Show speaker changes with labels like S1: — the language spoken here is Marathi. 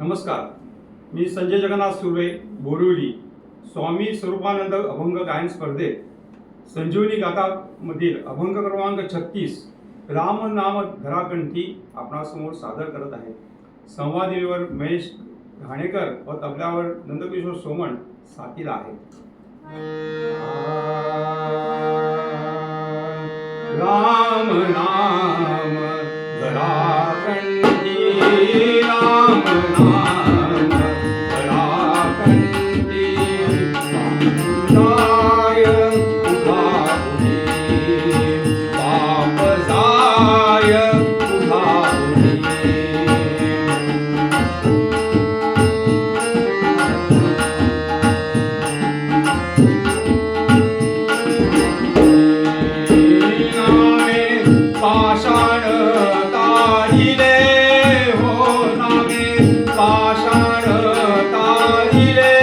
S1: नमस्कार. मी संजय जगन्नाथ सुर्वे बोरिवली स्वामी स्वरूपानंद अभंग गायन स्पर्धेत संजीवनी गाथामधील अभंग क्रमांक छत्तीस राम नाम घराकंठी आपणासमोर सादर करत आहे. संवादिनीवर महेश घाणेकर व तबल्यावर नंदकिशोर सोमण साथीला आहे राम नाम घरा पाषाण